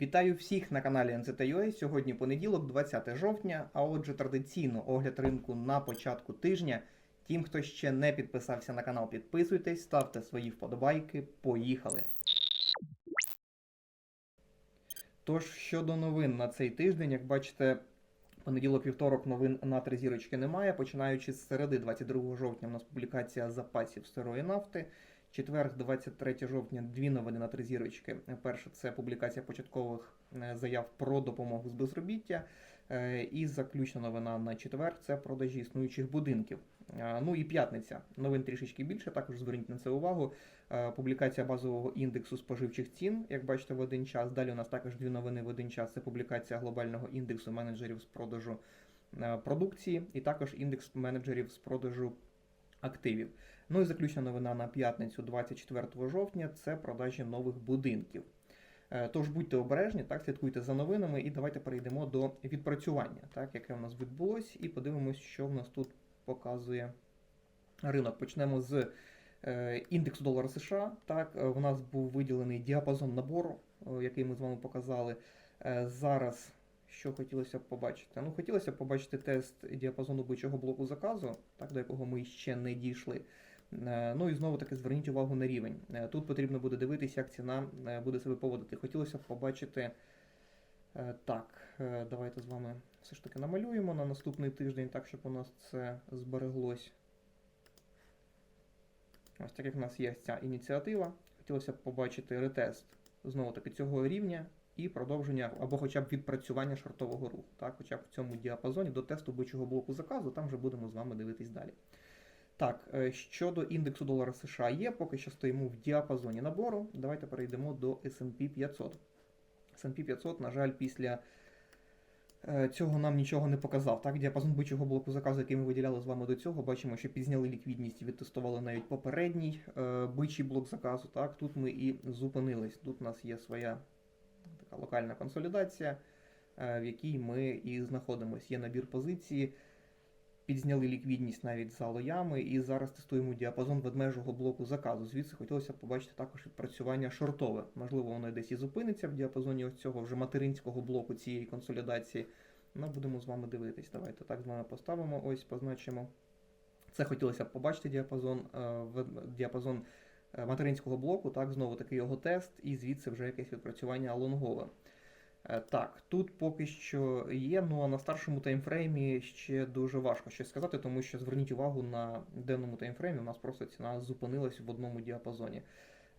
Вітаю всіх на каналі NZUA. Сьогодні понеділок, 20 жовтня. А отже, традиційно огляд ринку на початку тижня. Тим, хто ще не підписався на канал, підписуйтесь, ставте свої вподобайки. Поїхали! Тож, щодо новин на цей тиждень, як бачите, понеділок вівторок новин на три зірочки немає. Починаючи з середи, 22 жовтня, у нас публікація запасів сирої нафти. Четверг, 23 жовтня, дві новини на три зірочки. Перше це публікація початкових е, заяв про допомогу з безробіття. Е, І заключна новина на четвер це продажі існуючих будинків. Е, Ну і п'ятниця. Новин трішечки більше. Також зверніть на це увагу. Публікація базового індексу споживчих цін, як бачите, в один час. Далі у нас також дві новини в один час. Це публікація глобального індексу менеджерів з продажу продукції, і також індекс менеджерів з продажу активів. Ну і заключна новина на п'ятницю, 24 жовтня, це продажі нових будинків. Е, Тож будьте обережні, так, слідкуйте за новинами і давайте перейдемо до відпрацювання, так, яке у нас відбулось, і подивимось, що в нас тут показує ринок. Почнемо з е, індексу долара США. Так, е, в нас був виділений діапазон набору, який ми з вами показали. Зараз що хотілося б побачити? Ну, хотілося б побачити тест діапазону бичого блоку заказу, так, до якого ми ще не дійшли. Е, Ну і знову таки зверніть увагу на рівень. Е, Тут потрібно буде дивитися, як ціна е, буде себе поводити. Хотілося б побачити. Так, давайте з вами все ж таки намалюємо на наступний тиждень, так, щоб у нас це збереглось. Ось так як в нас є ця ініціатива. Хотілося б побачити ретест знову таки цього рівня і продовження або хоча б відпрацювання шортового руху. Так, хоча б в цьому діапазоні до тесту бичого блоку заказу, там вже будемо з вами дивитись далі. Так, е, щодо індексу долара США є, поки що стоїмо в діапазоні набору. Давайте перейдемо до SP 500. SP 500, на жаль, після е, цього нам нічого не показав. Так, діапазон бичого блоку заказу, який ми виділяли з вами до цього, бачимо, що підзняли ліквідність і відтестували навіть попередній е, бичий блок заказу. Так, тут ми і зупинились. Тут у нас є своя така локальна консолідація, в якій ми і знаходимося. Є набір позиції. Підзняли ліквідність навіть за лоями, і зараз тестуємо діапазон ведмежого блоку заказу. Звідси хотілося б побачити також відпрацювання шортове. Можливо, воно десь і зупиниться в діапазоні ось цього вже материнського блоку цієї консолідації. Ну, будемо з вами дивитись. Давайте так з вами поставимо. Ось позначимо. Це хотілося б побачити діапазон, е, діапазон е, материнського блоку. Так, знову таки його тест, і звідси вже якесь відпрацювання лонгове. Е, Так, тут поки що є, ну а на старшому таймфреймі ще дуже важко щось сказати, тому що зверніть увагу на денному таймфреймі, у нас просто ціна зупинилась в одному діапазоні.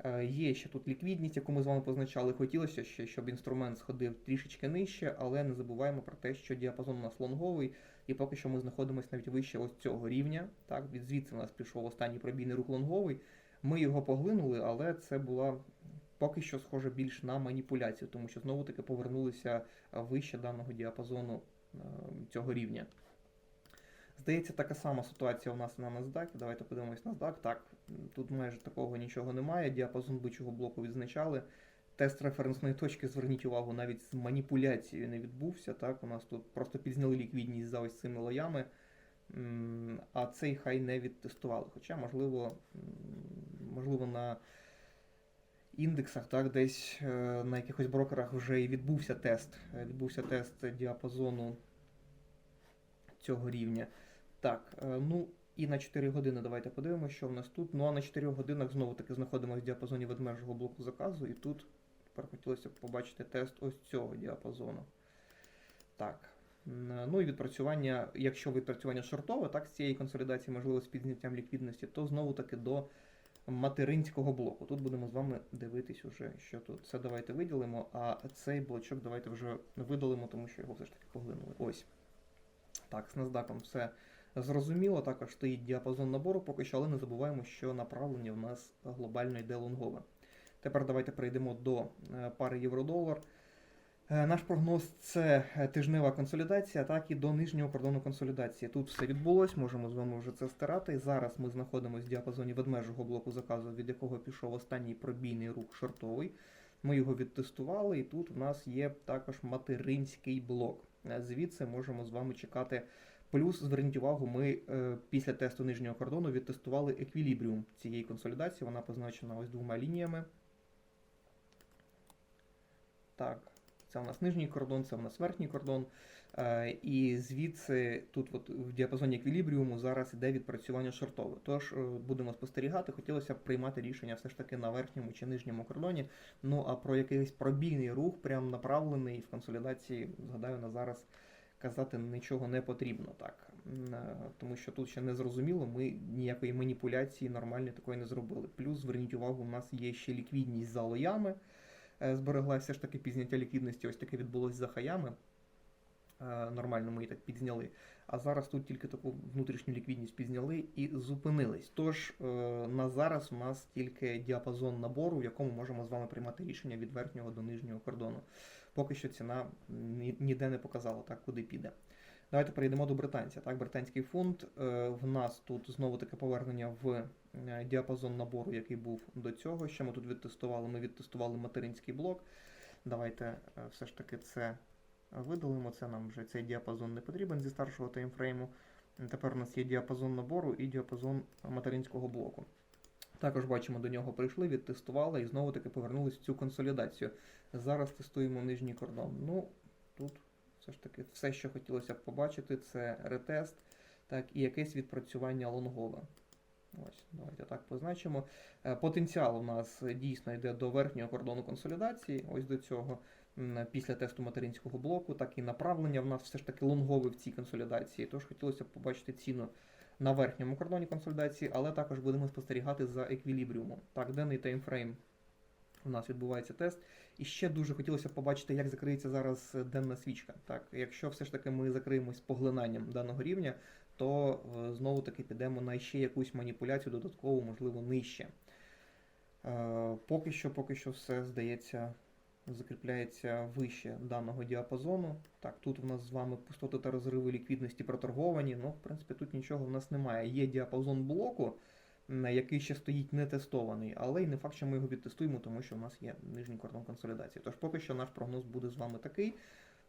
Е, Є ще тут ліквідність, яку ми з вами позначали. Хотілося ще, щоб інструмент сходив трішечки нижче, але не забуваємо про те, що діапазон у нас лонговий, і поки що ми знаходимося навіть вище ось цього рівня. Так, від звідси у нас пішов останній пробійний рух лонговий. Ми його поглинули, але це була поки що схоже більш на маніпуляцію, тому що знову таки повернулися е, вище даного діапазону е, цього рівня. Здається, така сама ситуація у нас на NASDAQ. Давайте подивимось NASDAQ. Так, тут майже такого нічого немає. Діапазон бичого блоку відзначали. Тест референсної точки, зверніть увагу, навіть з маніпуляцією не відбувся. Так, у нас тут просто підзняли ліквідність за ось цими лоями, а цей хай не відтестували. Хоча, можливо, можливо, на індексах, так, десь е, на якихось брокерах вже і відбувся тест. е, Відбувся тест діапазону цього рівня. Так, е, ну і на 4 години давайте подивимося, що в нас тут. Ну а на 4 годинах знову таки знаходимося в діапазоні ведмежого блоку заказу, і тут тепер хотілося б побачити тест ось цього діапазону. Так. Ну і відпрацювання, якщо відпрацювання шортове, так, з цієї консолідації, можливо, з підняттям ліквідності, то знову таки до материнського блоку. Тут будемо з вами дивитись уже, що тут. Це давайте виділимо, а цей блочок давайте вже видалимо, тому що його все ж таки поглинули. Ось. Так, з NASDAQ все зрозуміло. Також стоїть діапазон набору поки що, але не забуваємо, що направлення в нас глобально йде лонгове. Тепер давайте перейдемо до е, пари євро-долар. Е, Наш прогноз це е, тижнева консолідація, так і до нижнього кордону консолідації. Тут все відбулось, можемо з вами вже це стирати. Зараз ми знаходимося в діапазоні ведмежого блоку заказу, від якого пішов останній пробійний рух шортовий. Ми його відтестували, і тут у нас є також материнський блок. Е, Звідси можемо з вами чекати. Плюс, зверніть увагу, ми е, після тесту нижнього кордону відтестували еквілібріум цієї консолідації. Вона позначена ось двома лініями. Так, Це у нас нижній кордон, це у нас верхній кордон. Е, І звідси тут, от в діапазоні еквілібріуму, зараз іде відпрацювання шортове. Тож е, будемо спостерігати. Хотілося б приймати рішення все ж таки на верхньому чи нижньому кордоні. Ну а про якийсь пробійний рух, прям направлений в консолідації, згадаю на зараз. Казати нічого не потрібно так, е, тому що тут ще не зрозуміло, ми ніякої маніпуляції нормальної такої не зробили. Плюс зверніть увагу, у нас є ще ліквідність за лоями. Е, Збереглася ж таки пізняття ліквідності, ось таке відбулося за хаями. Е, Нормально ми її так підзняли. А зараз тут тільки таку внутрішню ліквідність підзняли і зупинились. Тож е, на зараз у нас тільки діапазон набору, в якому можемо з вами приймати рішення від верхнього до нижнього кордону. Поки що ціна ніде не показала, так, куди піде. Давайте перейдемо до британця. Так, британський фунт. Е, в нас тут знову таке повернення в е, діапазон набору, який був до цього. Що ми тут відтестували? Ми відтестували материнський блок. Давайте е, все ж таки це видалимо. Це нам вже цей діапазон не потрібен зі старшого таймфрейму. Тепер у нас є діапазон набору і діапазон материнського блоку. Також бачимо, до нього прийшли, відтестували і знову таки повернулись в цю консолідацію. Зараз тестуємо нижній кордон. Ну, тут все ж таки все, що хотілося б побачити, це ретест, так, і якесь відпрацювання лонгове. Ось, давайте так позначимо. Е, Потенціал у нас дійсно йде до верхнього кордону консолідації, ось до цього. Після тесту материнського блоку, так і направлення в нас все ж таки лонгове в цій консолідації. Тож хотілося б побачити ціну на верхньому кордоні консолідації, але також будемо спостерігати за еквілібріумом. Так, денний таймфрейм у нас відбувається тест. І ще дуже хотілося б побачити, як закриється зараз денна свічка. Так, якщо все ж таки ми закриємось поглинанням даного рівня, то е, знову таки підемо на ще якусь маніпуляцію додаткову, можливо, нижче. Е, Поки що, поки що все здається, закріпляється вище даного діапазону. Так, тут у нас з вами пустоти та розриви ліквідності проторговані. Ну, в принципі, тут нічого в нас немає. Є діапазон блоку, який ще стоїть не тестований, але й не факт, що ми його відтестуємо, тому що у нас є нижній кордон консолідації. Тож поки що наш прогноз буде з вами такий.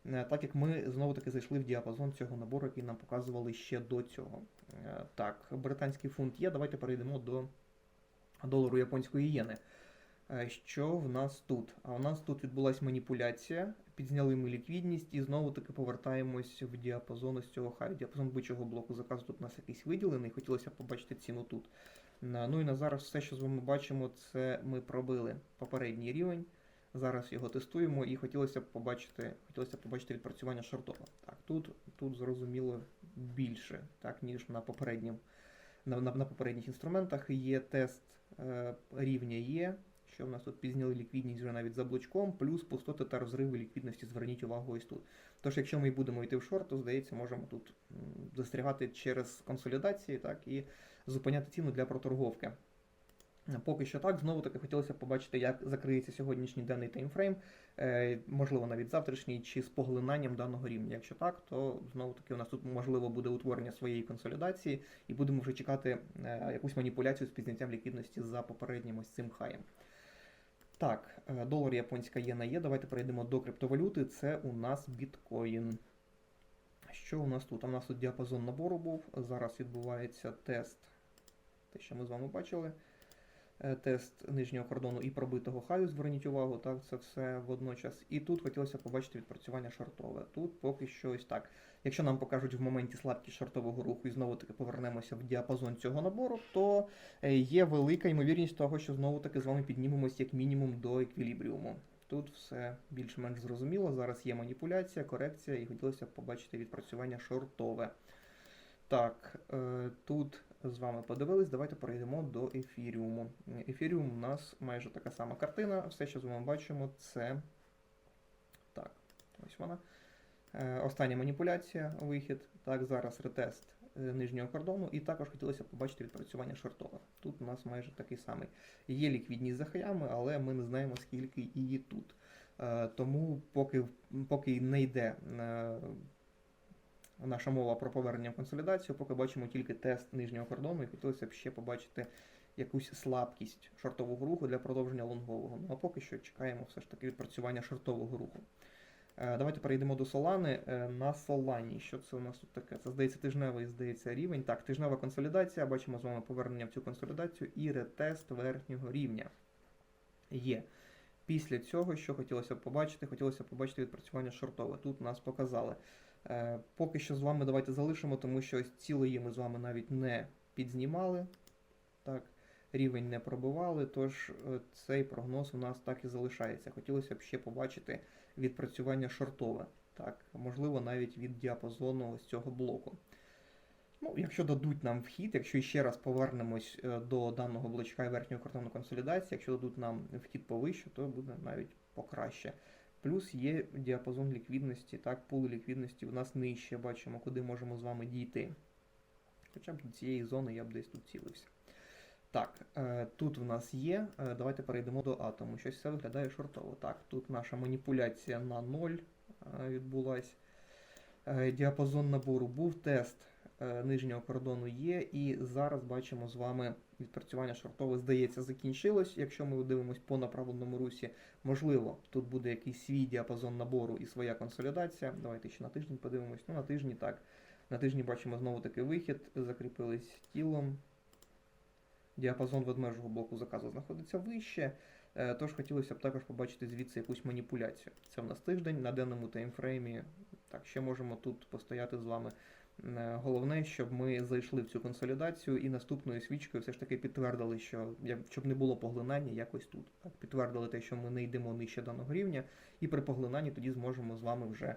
е, Так як ми знову таки зайшли в діапазон цього набору, який нам показували ще до цього. Е, Так, британський фунт є. Давайте перейдемо до долару японської єни. Е, Що в нас тут? А у нас тут відбулася маніпуляція, підзняли ми ліквідність і знову таки повертаємось в діапазон із цього хаю. Діапазон бичого блоку заказу тут у нас якийсь виділений, хотілося побачити ціну тут. Ну і на зараз все, що з вами бачимо, це ми пробили попередній рівень. Зараз його тестуємо і хотілося б побачити, хотілося б побачити відпрацювання шортова. Так, тут, тут зрозуміло більше, так, ніж на попередньому на, на, на попередніх інструментах є тест е, рівня Є, що в нас тут пізняли ліквідність вже навіть за блочком, плюс пустоти та розриви ліквідності, зверніть увагу ось тут. Тож, якщо ми будемо йти в шорт, то здається, можемо тут застрягати через консолідації так, і зупиняти ціну для проторговки. Поки що так, знову таки хотілося побачити, як закриється сьогоднішній денний таймфрейм, е, можливо, навіть завтрашній, чи з поглинанням даного рівня. Якщо так, то знову таки у нас тут можливо буде утворення своєї консолідації, і будемо вже чекати е, якусь маніпуляцію з підняттям ліквідності за попереднім ось цим хаєм. Так, е, долар японська єна є. Давайте перейдемо до криптовалюти. Це у нас біткоін. Що у нас тут? У нас тут діапазон набору був. Зараз відбувається тест, те, що ми з вами бачили. Е, Тест нижнього кордону і пробитого хаю, зверніть увагу, так, це все водночас. І тут хотілося побачити відпрацювання шортове. Тут поки що ось так. Якщо нам покажуть в моменті слабкість шортового руху і знову таки повернемося в діапазон цього набору, то е, є велика ймовірність того, що знову таки з вами піднімемось як мінімум до еквілібріуму. Тут все більш-менш зрозуміло. Зараз є маніпуляція, корекція, і хотілося б побачити відпрацювання шортове. Так, е, тут з вами подивились, давайте перейдемо до ефіріуму. Ефіріум у нас майже така сама картина. Все, що з вами бачимо, це. Так, ось вона. Е, Остання маніпуляція, вихід. Так, зараз ретест е, нижнього кордону, і також хотілося побачити відпрацювання шортове. Тут у нас майже такий самий. Є ліквідність за хаями, але ми не знаємо, скільки її тут. Е, Тому поки, поки не йде наша мова про повернення в консолідацію, поки бачимо тільки тест нижнього кордону, і хотілося б ще побачити якусь слабкість шортового руху для продовження лонгового. Ну а поки що чекаємо все ж таки відпрацювання шортового руху. Е, Давайте перейдемо до Солани. Е, На Солані, що це у нас тут таке? Це здається тижневий, здається, рівень. Так, тижнева консолідація. Бачимо з вами повернення в цю консолідацію і ретест верхнього рівня. Є. Після цього, що хотілося б побачити, хотілося б побачити відпрацювання шортове. Тут нас показали. Е, Поки що з вами давайте залишимо, тому що ось цілої ми з вами навіть не підзнімали. Так, рівень не пробивали, тож цей прогноз у нас так і залишається. Хотілося б ще побачити відпрацювання шортове. Так, можливо, навіть від діапазону ось цього блоку. Ну, якщо дадуть нам вхід, якщо ще раз повернемось е, до даного блочка і верхньої картонної консолідації, якщо дадуть нам вхід повище, то буде навіть покраще. Плюс є діапазон ліквідності, так, пули ліквідності у нас нижче, бачимо, куди можемо з вами дійти. Хоча б до цієї зони я б десь тут цілився. Так, е, тут в нас є. е, Давайте перейдемо до атому. Щось все виглядає шортово. Так, тут наша маніпуляція на 0 відбулась. Е, Діапазон набору був тест нижнього кордону є, і зараз бачимо з вами відпрацювання шортове, здається, закінчилось. Якщо ми дивимось по направленому русі, можливо, тут буде якийсь свій діапазон набору і своя консолідація. Давайте ще на тиждень подивимось. Ну, на тижні так. На тижні бачимо знову таки вихід, закріпились тілом. Діапазон ведмежого блоку заказу знаходиться вище. Е, Тож хотілося б також побачити звідси якусь маніпуляцію. Це в нас тиждень на денному таймфреймі. Так, ще можемо тут постояти з вами. Е, Головне, щоб ми зайшли в цю консолідацію і наступною свічкою все ж таки підтвердили, що щоб не було поглинання якось тут. Так, підтвердили те, що ми не йдемо нижче даного рівня, і при поглинанні тоді зможемо з вами вже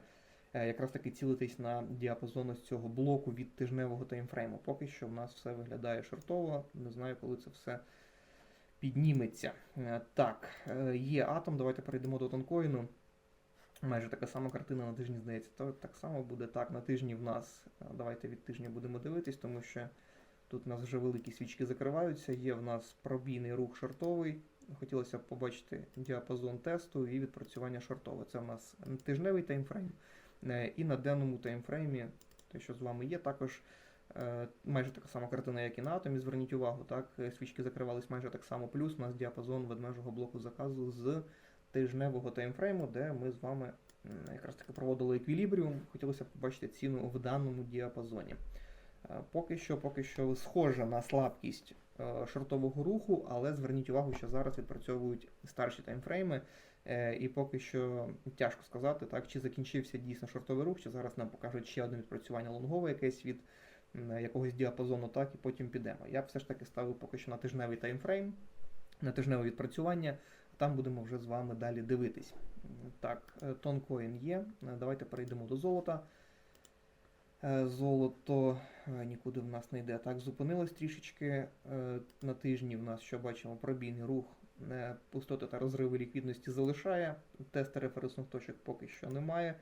якраз таки цілитись на діапазон ось цього блоку від тижневого таймфрейму. Поки що в нас все виглядає шортово. Не знаю, коли це все підніметься. Е, Так, е, є атом. Давайте перейдемо до тонкоїну. Майже така сама картина на тижні, здається. То так само буде так. На тижні в нас. е, Давайте від тижня будемо дивитись, тому що тут у нас вже великі свічки закриваються. Є в нас пробійний рух шортовий. Хотілося б побачити діапазон тесту і відпрацювання шортове. Це в нас тижневий таймфрейм. Е, І на денному таймфреймі, те, що з вами є, також е, майже така сама картина, як і на атомі. Зверніть увагу, так, е, свічки закривались майже так само. Плюс у нас діапазон ведмежого блоку заказу з тижневого таймфрейму, де ми з вами якраз таки проводили еквілібріум. Хотілося б побачити ціну в даному діапазоні. Поки що, поки що схоже на слабкість шортового руху, але зверніть увагу, що зараз відпрацьовують старші таймфрейми, е, і поки що тяжко сказати, так, чи закінчився дійсно шортовий рух, чи зараз нам покажуть ще одне відпрацювання лонгове якесь від якогось діапазону, так, і потім підемо. Я все ж таки ставив поки що на тижневий таймфрейм, на тижневе відпрацювання. Там будемо вже з вами далі дивитись. Так, е, тонкоін є. Е, Давайте перейдемо до золота. Е, Золото е, нікуди в нас не йде. Так, зупинилось трішечки е, на тижні. В нас що бачимо, пробійний рух, пустоти та розриви ліквідності залишає. Тести референсних точок поки що немає.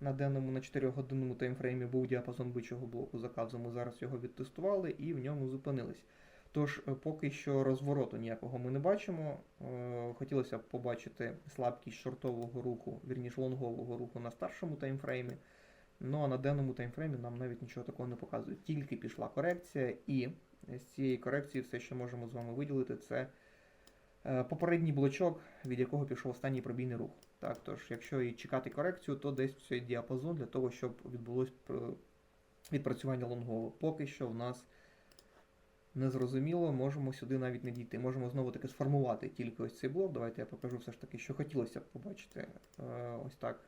На денному на 4-годинному таймфреймі був діапазон бичого блоку заказу. Ми зараз його відтестували і в ньому зупинились. Тож поки що розвороту ніякого ми не бачимо. Хотілося б побачити слабкість шортового руху, вірніше лонгового руху на старшому таймфреймі. Ну а на денному таймфреймі нам навіть нічого такого не показують. Тільки пішла корекція, і з цієї корекції все, що можемо з вами виділити, це е, попередній блочок, від якого пішов останній пробійний рух. Так, тож, якщо і чекати корекцію, то десь цей діапазон для того, щоб відбулось відпрацювання лонгово. Поки що в нас незрозуміло, можемо сюди навіть не дійти. Можемо знову таки сформувати тільки ось цей блок. Давайте я покажу все ж таки, що хотілося б побачити. Е, Ось так.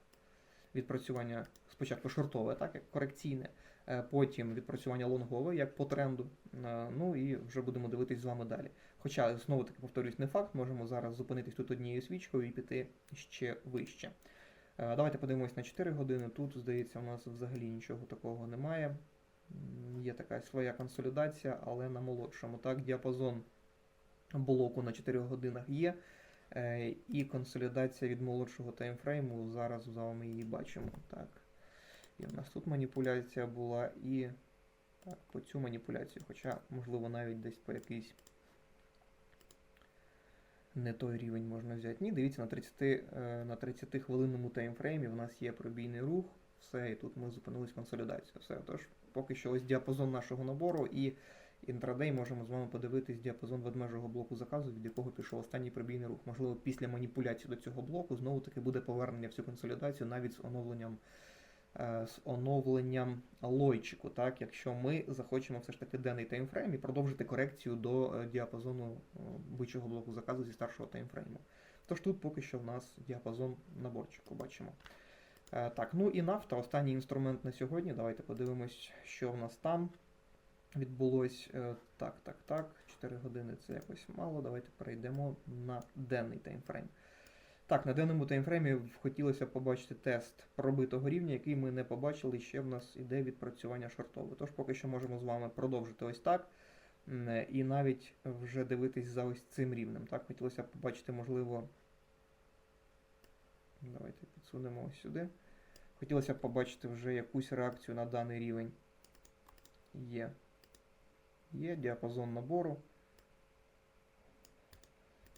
Відпрацювання спочатку шортове, так, як корекційне, е, потім відпрацювання лонгове, як по тренду. Е, Ну і вже будемо дивитись з вами далі. Хоча, знову таки повторюсь, не факт, можемо зараз зупинитись тут однією свічкою і піти ще вище. Е, Давайте подивимось на 4 години. Тут, здається, у нас взагалі нічого такого немає. Є така своя консолідація, але на молодшому. Так, діапазон блоку на 4 годинах є. Е, І консолідація від молодшого таймфрейму. Зараз з вами її бачимо. Так. І в нас тут маніпуляція була, і так, по цю маніпуляцію, хоча, можливо, навіть десь по якийсь не той рівень можна взяти. Ні, дивіться, на 30, е, на 30 хвилинному таймфреймі в нас є пробійний рух. Все, і тут ми зупинились консолідацію. Все, тож поки що ось діапазон нашого набору і інтрадей можемо з вами подивитись діапазон ведмежого блоку заказу, від якого пішов останній пробійний рух. Можливо, після маніпуляції до цього блоку знову таки буде повернення в цю консолідацію навіть з оновленням е, з оновленням лойчику, так, якщо ми захочемо все ж таки денний таймфрейм і продовжити корекцію до е, діапазону е, бичого блоку заказу зі старшого таймфрейму. Тож тут поки що в нас діапазон наборчику бачимо. Так, ну і нафта, останній інструмент на сьогодні. Давайте подивимось, що в нас там відбулось. Е, Так, так, так. 4 години це якось мало. Давайте перейдемо на денний таймфрейм. Так, на денному таймфреймі хотілося побачити тест пробитого рівня, який ми не побачили. Ще в нас іде відпрацювання шортове. Тож поки що можемо з вами продовжити ось так. І навіть вже дивитись за ось цим рівнем. Так, хотілося б побачити, можливо. Давайте підсунемо ось сюди. Хотілося б побачити вже якусь реакцію на даний рівень. Є. Є діапазон набору.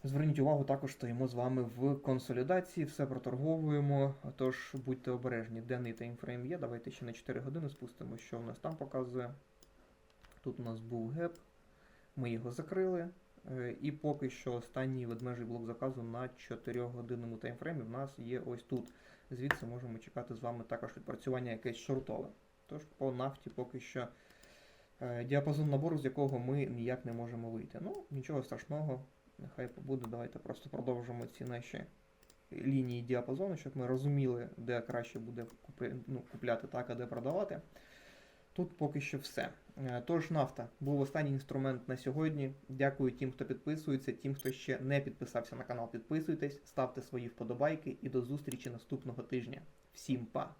Зверніть увагу, також стоїмо з вами в консолідації, все проторговуємо, тож будьте обережні. Денний таймфрейм є. Давайте ще на 4 години спустимо, що в нас там показує. Тут у нас був геп, ми його закрили. Е, І поки що останній ведмежий блок заказу на 4-годинному таймфреймі в нас є ось тут. Звідси можемо чекати з вами також відпрацювання якесь шортове. Тож по нафті поки що діапазон набору, з якого ми ніяк не можемо вийти. Ну, нічого страшного, нехай побуде. Давайте просто продовжимо ці наші лінії діапазону, щоб ми розуміли, де краще буде купи- ну, купляти так, а де продавати. Тут поки що все. Е, Тож нафта був останній інструмент на сьогодні. Дякую тим, хто підписується, тим, хто ще не підписався на канал, підписуйтесь, ставте свої вподобайки і до зустрічі наступного тижня. Всім па!